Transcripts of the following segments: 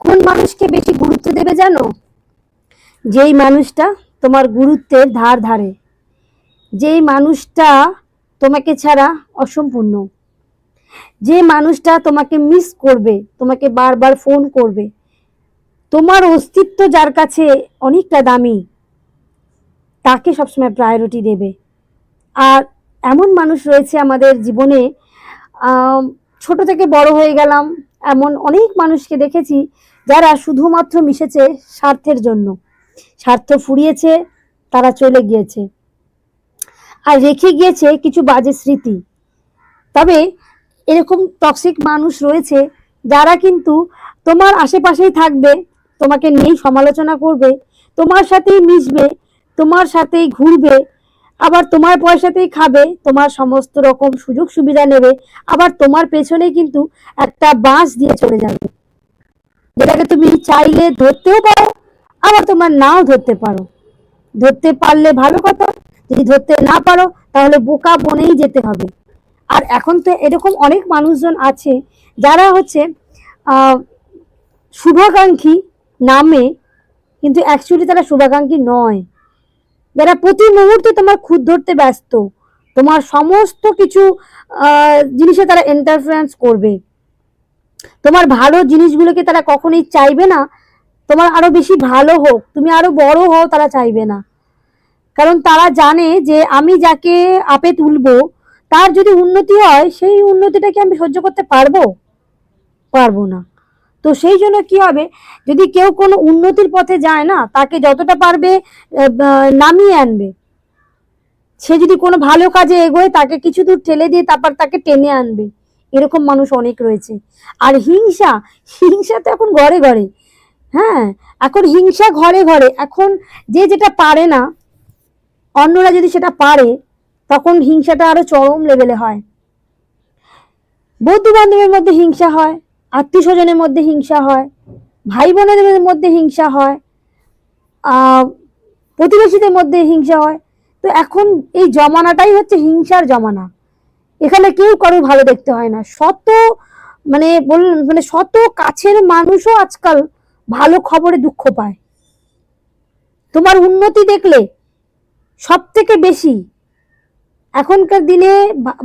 কোন মানুষকে বেশি গুরুত্ব দেবে জানো? যেই মানুষটা তোমার গুরুত্বের ধার ধারে। যেই মানুষটা তোমাকে ছাড়া অসম্পূর্ণ। যে মানুষটা তোমাকে মিস করবে, তোমাকে বারবার ফোন করবে, তোমার অস্তিত্ব যার কাছে অনেকটা দামি, তাকে সবসময় প্রায়োরিটি দেবে। আর এমন মানুষ রয়েছে আমাদের জীবনে ছোট থেকে বড় হয়ে গেলাম এমন অনেক মানুষকে দেখেছি যারা শুধুমাত্র মিশেছে স্বার্থের জন্য। স্বার্থ ফুরিয়েছে, তারা চলে গিয়েছে। আর রেখে গিয়েছে কিছু বাজে স্মৃতি। তবে এরকম টক্সিক মানুষ রয়েছে যারা কিন্তু তোমার আশেপাশেই থাকবে, তোমাকে নিয়েই সমালোচনা করবে, তোমার সাথেই মিশবে, তোমার সাথেই ঘুরবে আবার তোমার পয়সাতেই খাবে, তোমার সমস্ত রকম সুযোগ সুবিধা নেবে, আবার তোমার পেছনে কিন্তু একটা বাঁশ দিয়ে চলে যাবে। যেটাকে তুমি চাইলে ধরতেও পারো, আবার তোমার নাও ধরতে পারো। ধরতে পারলে ভালো কথা, যদি ধরতে না পারো, তাহলে বোকা বনেই যেতে হবে। আর এখন তো এরকম অনেক মানুষজন আছে, যারা হচ্ছে শুভাকাঙ্ক্ষী নামে, কিন্তু অ্যাকচুয়ালি তারা শুভাকাঙ্ক্ষী নয়। যারা প্রতি মুহূর্তে তোমার খুদ ধরতে ব্যস্ত, তোমার সমস্ত কিছু জিনিসে তারা ইন্টারফারেন্স করবে। তোমার ভালো জিনিসগুলোকে তারা কখনোই চাইবে না। তোমার আরও বেশি ভালো হোক, তুমি আরও বড় হও তারা চাইবে না। কারণ তারা জানে যে আমি যাকে আপে তুলবো, তার যদি উন্নতি হয়, সেই উন্নতিটাকে আমি সহ্য করতে পারব? পারব না। তো সেই জন্য কি হবে? যদি কেউ কোনো উন্নতির পথে যায় না, তাকে যতটা পারবে নামিয়ে আনবে। সে যদি কোনো ভালো কাজে এগোয়, তাকে কিছু দূর ঠেলে দিয়ে তারপর তাকে টেনে আনবে। এরকম মানুষ অনেক রয়েছে। আর হিংসা হিংসা তো এখন ঘরে ঘরে। হ্যাঁ এখন হিংসা ঘরে ঘরে। এখন যে যেটা পারে না, অন্যরা যদি সেটা পারে, তখন হিংসাটা আরও চরম লেভেলে হয়। বন্ধু বান্ধবের মধ্যে হিংসা হয়। আত্মীয় স্বজনের মধ্যে হিংসা হয় ভাই বোনেদের মধ্যে হিংসা হয় প্রতিবেশীদের মধ্যে হিংসা হয়। তো এখন এই জমানাটাই হচ্ছে হিংসার জমানা। এখানে কেউ কারও ভালো দেখতে হয় না। শত মানে বল মানে শত কাছের মানুষও আজকাল ভালো খবরে দুঃখ পায়। তোমার উন্নতি দেখলে সব থেকে বেশি। এখনকার দিনে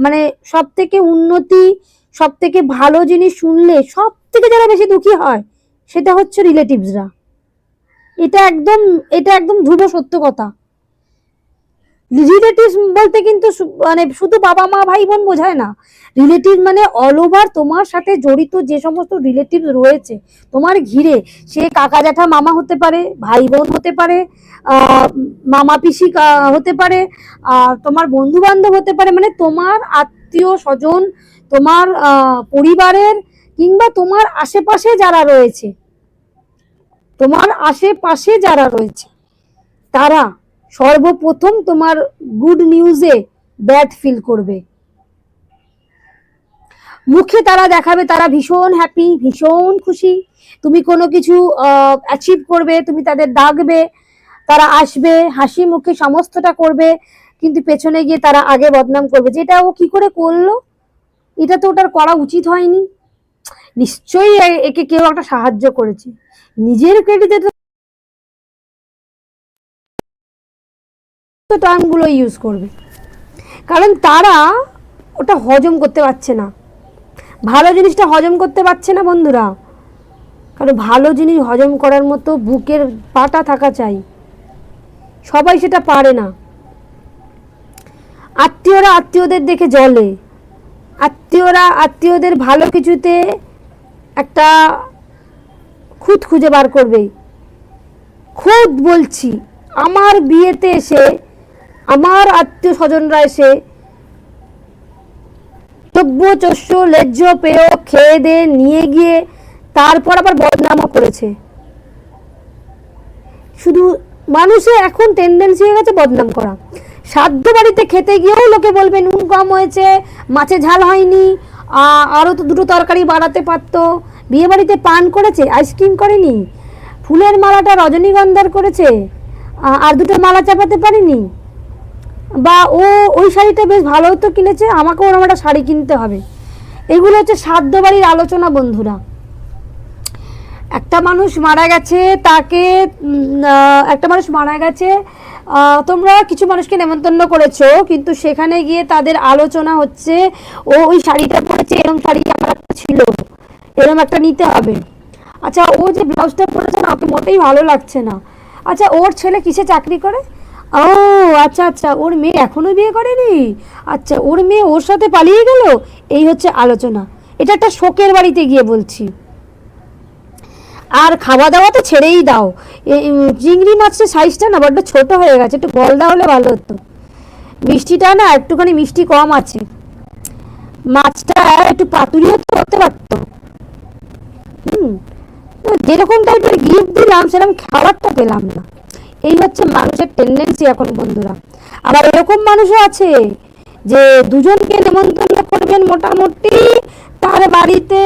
মানে সব থেকে উন্নতি সব থেকে ভালো জিনিস শুনলে সব থেকে যারা বেশি দুঃখী হয়, সেটা হচ্ছে রিলেটিভসরা এটা একদম এটা একদম ধ্রুব সত্য কথা। রিলেটিভস বলতে কিন্তু মানে শুধু বাবা, মা, ভাই, বোন বোঝায় না। রিলেটিভ মানে অল ওভার তোমার সাথে জড়িত যে সমস্ত রিলেটিভ রয়েছে, তোমার ঘিরে। সে কাকা জ্যাঠা মামা হতে পারে, ভাই, বোন হতে পারে মামা পিসি হতে পারে তোমার বন্ধু বান্ধব হতে পারে মানে তোমার আত্মীয় স্বজন তোমার পরিবারের কিংবা তোমার আশেপাশে যারা রয়েছে, তোমার আশেপাশে যারা রয়েছে, তারা সর্বপ্রথম তোমার গুড নিউজে ব্যাড ফিল করবে। মুখে তারা দেখাবে, তারা ভীষণ হ্যাপি ভীষণ খুশি। তুমি কোনো কিছু অ্যাচিভ করবে, তুমি তাদের ডাকবে, তারা আসবে, হাসি মুখে সমস্তটা করবে, কিন্তু পেছনে গিয়ে তারা আগে বদনাম করবে। যেটা ও কি করে করল? এটা তো ওটার করা উচিত হয়নি। নিশ্চয়ই একে কেউ একটা সাহায্য করেছে। নিজের ক্রেডিটে তো টার্মগুলো ইউজ করবে। কারণ তারা ওটা হজম করতে পারছে না। ভালো জিনিসটা হজম করতে পারছে না বন্ধুরা। কারণ ভালো জিনিস হজম করার মতো বুকের পাটা থাকা চাই। সবাই সেটা পারে না। আত্মীয়রা আত্মীয়দের দেখে জ্বলে। আত্মীয়রা আত্মীয়দের ভালো কিছুতে একটা খুঁত খুঁজে বার করবে। খুদ বলছি, আমার বিয়েতে এসে, আমার আত্মীয় স্বজনরা এসে দ্রব্য চস্য লেজ্জ, পেয় খেয়ে দিয়ে নিয়ে গিয়ে তারপর আবার বদনামও করেছে। শুধু মানুষের এখন টেন্ডেন্সি হয়ে গেছে বদনাম করা। সাধ্য বাড়িতে খেতে গিয়েও লোকে বলবে, নুন কম হয়েছে, মাছে ঝাল হয়নি। আরও তো দুটো তরকারি বাড়াতে পারতো। বিয়ে বাড়িতে পান করেছে, আইসক্রিম করেনি। ফুলের মালাটা রজনীগন্ধার করেছে। আর দুটো মালা চাপাতে পারিনি। বা ও, ওই শাড়িটা বেশ ভালো তো কিনেছে, আমাকেও ওরকম একটা শাড়ি কিনতে হবে। এগুলো হচ্ছে সাধ্য বাড়ির আলোচনা, বন্ধুরা। একটা মানুষ মারা গেছে, তাকে একটা মানুষ মারা গেছে তোমরা কিছু মানুষকে নেমন্তন্ন করেছ, কিন্তু সেখানে গিয়ে তাদের আলোচনা হচ্ছে, ও ওই শাড়িটা পরেছে এরকম শাড়ি আমার একটা ছিল এরকম একটা নিতে হবে। আচ্ছা ও যে ব্লাউজটা পরেছে না, ওকে মোটেই ভালো লাগছে না। আচ্ছা ওর ছেলে কিসে চাকরি করে? ও আচ্ছা আচ্ছা ওর মেয়ে এখনও বিয়ে করেনি? আচ্ছা ওর মেয়ে ওর সাথে পালিয়ে গেল? এই হচ্ছে আলোচনা। এটা একটা শোকের বাড়িতে গিয়ে বলছি। আর খাওয়া দাওয়া তো ছেড়েই দাও। চিংড়ি মাছের সাইজটা না বড্ড ছোট হয়ে গেছে, একটু গলদা হলে ভালো হতো। মিষ্টিটা না একটুখানি মিষ্টি কম আছে। মাছটা একটু পাতুরিও তো করতে পারতো। হুম যেরকম টাইপের গিফট দিলাম, সেরকম খাবারটা পেলাম না। এই হচ্ছে মানুষের টেন্ডেন্সি এখন বন্ধুরা। আবার এরকম মানুষও আছে যে দুজনকে নেমন্তন্ন করবেন মোটামুটি, তার বাড়িতে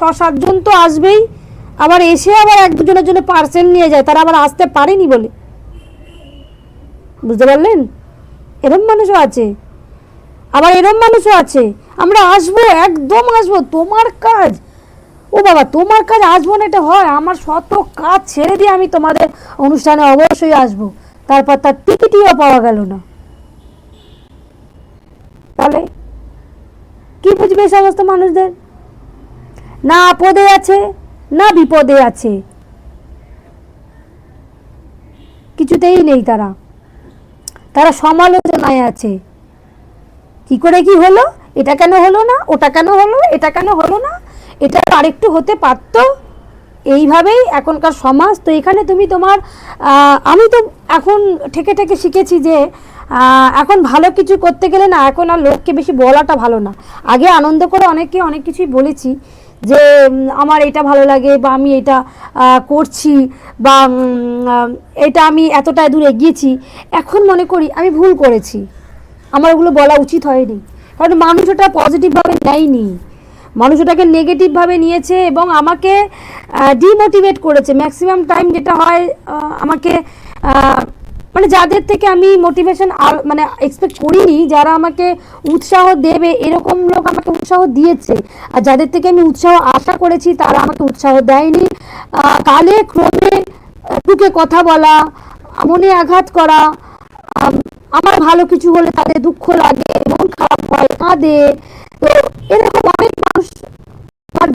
ছ সাতজন তো আসবেই। আবার এসে আবার এক দুজনের জন্য পার্সেল নিয়ে যায়। তারা আবার আসতে পারেনি বলে। বুঝতে পারলেন? এরম মানুষও আছে। আবার এরম মানুষও আছে। আমরা আসব, একদম আসব। তোমার কাজ। ও বাবা, তোমার কাজ আসব না, এটা হয়। আমার শত কাজ ছেড়ে দিয়ে আমি তোমাদের অনুষ্ঠানে অবশ্যই আসব। তারপর তার টিকিটিও পাওয়া গেল না। তাহলে কি বুঝবে সমস্ত মানুষদের? না আপদে আছে, না বিপদে আছে। কিছুতেই নেই তারা। তারা সমালোচনায় আছে। কি করে কি হলো? এটা কেন হলো না? ওটা কেন হলো? এটা কেন হলো না? এটা আরেকটু হতে পারতো। এইভাবেই এখনকার সমাজ। তো এখানে তুমি তোমার আমি তো এখন ঠেকে ঠেকে শিখেছি যে এখন ভালো কিছু করতে গেলে না, এখন আর লোককে বেশি বলাটা ভালো না। আগে আনন্দ করে অনেকে অনেক কিছুই বলেছি। যে আমার এটা ভালো লাগে বা আমি এটা করছি বা এটা আমি এতটা দূর এগিয়েছি, এখন মনে করি আমি ভুল করেছি। আমার ওগুলো বলা উচিত হয়নি। কারণ মানুষ ওটা পজিটিভভাবে নেয়নি। মানুষ ওটাকে নেগেটিভভাবে নিয়েছে এবং আমাকে ডিমোটিভেট করেছে। ম্যাক্সিমাম টাইম যেটা হয় আমাকে মানে যাদের থেকে আমি মোটিভেশন মানে এক্সপেক্ট করিনি, যারা আমাকে উৎসাহ দেবে, এরকম লোক আমাকে উৎসাহ দিয়েছে। আর যাদের থেকে আমি উৎসাহ আশা করেছি, তারা আমাকে উৎসাহ দেয়নি। কালে ক্রমে টুকে কথা বলা, মনে আঘাত করা আমার ভালো কিছু হলে তাদের দুঃখ লাগে, মন খারাপ হয়, কাঁদে। তো এরকম অনেক মানুষ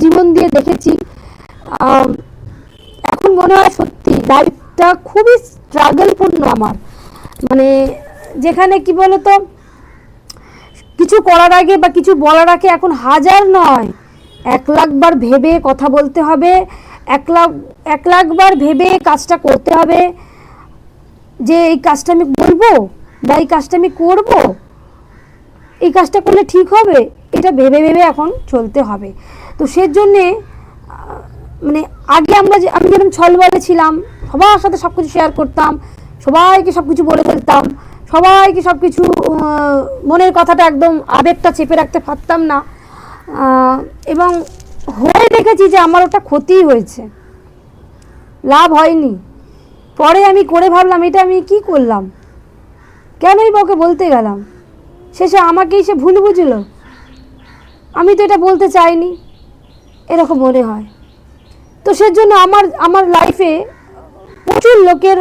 জীবন দিয়ে দেখেছি। এখন মনে হয় সত্যি লাইফটা খুবই স্ট্রাগলপূর্ণ আমার। মানে যেখানে কি বলতো, কিছু করার আগে বা কিছু বলার আগে এখন হাজার নয়। এক লাখবার ভেবে কথা বলতে হবে, এক লাখ, এক লাখবার ভেবে কাজটা করতে হবে। যে এই কাজটা আমি বলব বা এই কাজটা আমি করব, এই কাজটা করলে ঠিক হবে, এটা ভেবে ভেবে এখন চলতে হবে। তো সেজন্যে মানে আগে আমরা যে, আমি যেরকম ছলবলে ছিলাম সবার সাথে সব কিছু শেয়ার করতাম, সবাইকে সব কিছু বলে ফেলতাম, সবাইকে সব কিছু মনের কথাটা একদম আবেগটা চেপে রাখতে পারতাম না। এবং হয়ে দেখেছি যে আমার ওটা ক্ষতিই হয়েছে। লাভ হয়নি। পরে আমি করে ভাবলাম, এটা আমি কি করলাম? কেনই বা ওকে বলতে গেলাম? শেষে আমাকেই সে ভুল বুঝলো। আমি তো এটা বলতে চাইনি। এরকম মনে হয়। তো সেজন্য আমার আমার লাইফে প্রচুর লোকের,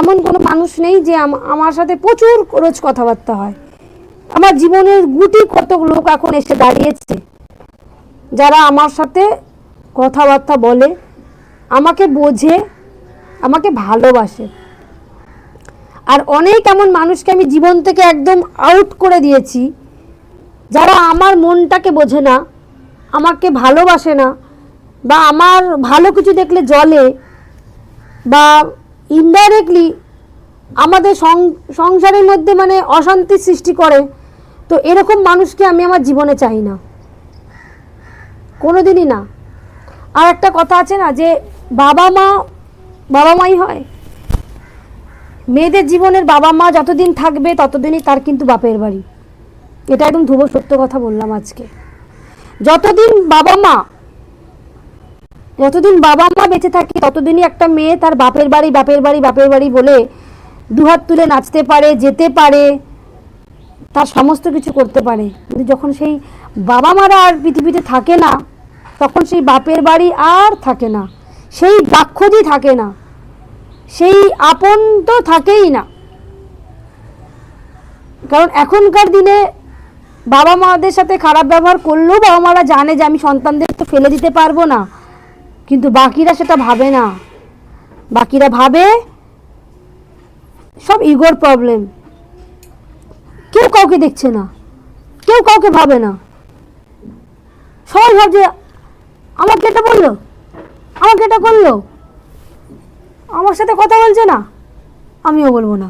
এমন কোনো মানুষ নেই যে আমার সাথে প্রচুর রোজ কথাবার্তা হয়। আমার জীবনের গুটি কত লোক এখন এসে দাঁড়িয়েছে, যারা আমার সাথে কথাবার্তা বলে, আমাকে বোঝে, আমাকে ভালোবাসে। আর অনেক এমন মানুষকে আমি জীবন থেকে একদম আউট করে দিয়েছি, যারা আমার মনটাকে বোঝে না, আমাকে ভালোবাসে না, বা আমার ভালো কিছু দেখলে জলে বা ইনডাইরেক্টলি আমাদের সংসারের মধ্যে মানে অশান্তি সৃষ্টি করে, তো এরকম মানুষকে আমি আমার জীবনে চাই না। কোনোদিনই না। আর একটা কথা আছে না যে, বাবা মা, বাবা মাই হয়। মেয়েদের জীবনের বাবা মা যতদিন থাকবে ততদিনই তার কিন্তু বাপের বাড়ি। এটা একদম ধ্রুব সত্য কথা বললাম আজকে। যতদিন বাবা মা যতদিন বাবা মা বেঁচে থাকে, ততদিনই একটা মেয়ে তার বাপের বাড়ি বাপের বাড়ি বাপের বাড়ি বলে দুহাত তুলে নাচতে পারে, যেতে পারে, তার সমস্ত কিছু করতে পারে। কিন্তু যখন সেই বাবা মারা আর পৃথিবীতে থাকে না, তখন সেই বাপের বাড়ি আর থাকে না। সেই বাক্ষদি থাকে না। সেই আপন তো থাকেই না। কারণ এখনকার দিনে বাবা মাদের সাথে খারাপ ব্যবহার করলেও বাবা মারা জানে যে আমি সন্তানদের তো ফেলে দিতে পারব না। কিন্তু বাকিরা সেটা ভাবে না। বাকিরা ভাবে, সব ইগোর প্রবলেম। কেউ কাউকে দেখছে না। কেউ কাউকে ভাবে না। সবাই ভাবছে, আমাকে এটা বলল, আমাকে এটা করল। আমার সাথে কথা বলছে না, আমিও বলব না।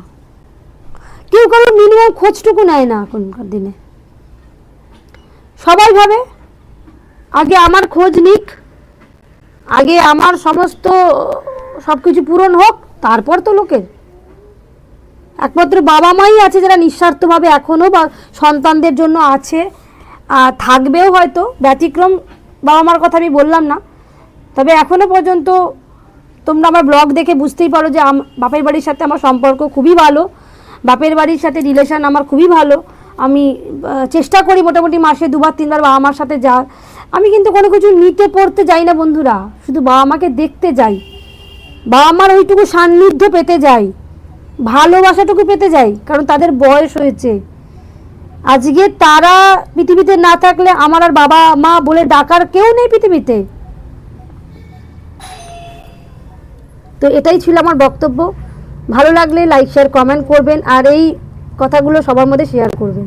কেউ কারোর মিনিমাম খোঁজটুকু নেয় না এখনকার দিনে। সবাই ভাবে, আগে আমার খোঁজ নিক আগে আমার সমস্ত সব কিছু পূরণ হোক, তারপর তো লোকের। একমাত্র বাবা মাই আছে যারা নিঃস্বার্থভাবে এখনও বা সন্তানদের জন্য আছে থাকবেও হয়তো, ব্যতিক্রম বাবা মার কথা আমি বললাম না। তবে এখনও পর্যন্ত তোমরা আমার ব্লগ দেখে বুঝতেই পারো যে বাপের বাড়ির সাথে আমার সম্পর্ক খুবই ভালো। বাপের বাড়ির সাথে রিলেশন আমার খুবই ভালো। আমি চেষ্টা করি মোটামুটি মাসে দুবার, তিনবার বাবা মার সাথে যাওয়ার। আমি কিন্তু কোনো কিছু নিতে পড়তে যাই না, বন্ধুরা। শুধু বাবা মাকে দেখতে যাই। বাবা মার ওইটুকু সান্নিধ্য পেতে যাই। ভালোবাসাটুকু পেতে যাই, কারণ তাদের বয়স হয়েছে। আজকে তারা পৃথিবীতে না থাকলে আমার আর বাবা মা বলে ডাকার কেউ নেই পৃথিবীতে। তো এটাই ছিল আমার বক্তব্য। ভালো লাগলে লাইক শেয়ার কমেন্ট করবেন, আর এই কথাগুলো সবার মধ্যে শেয়ার করবেন।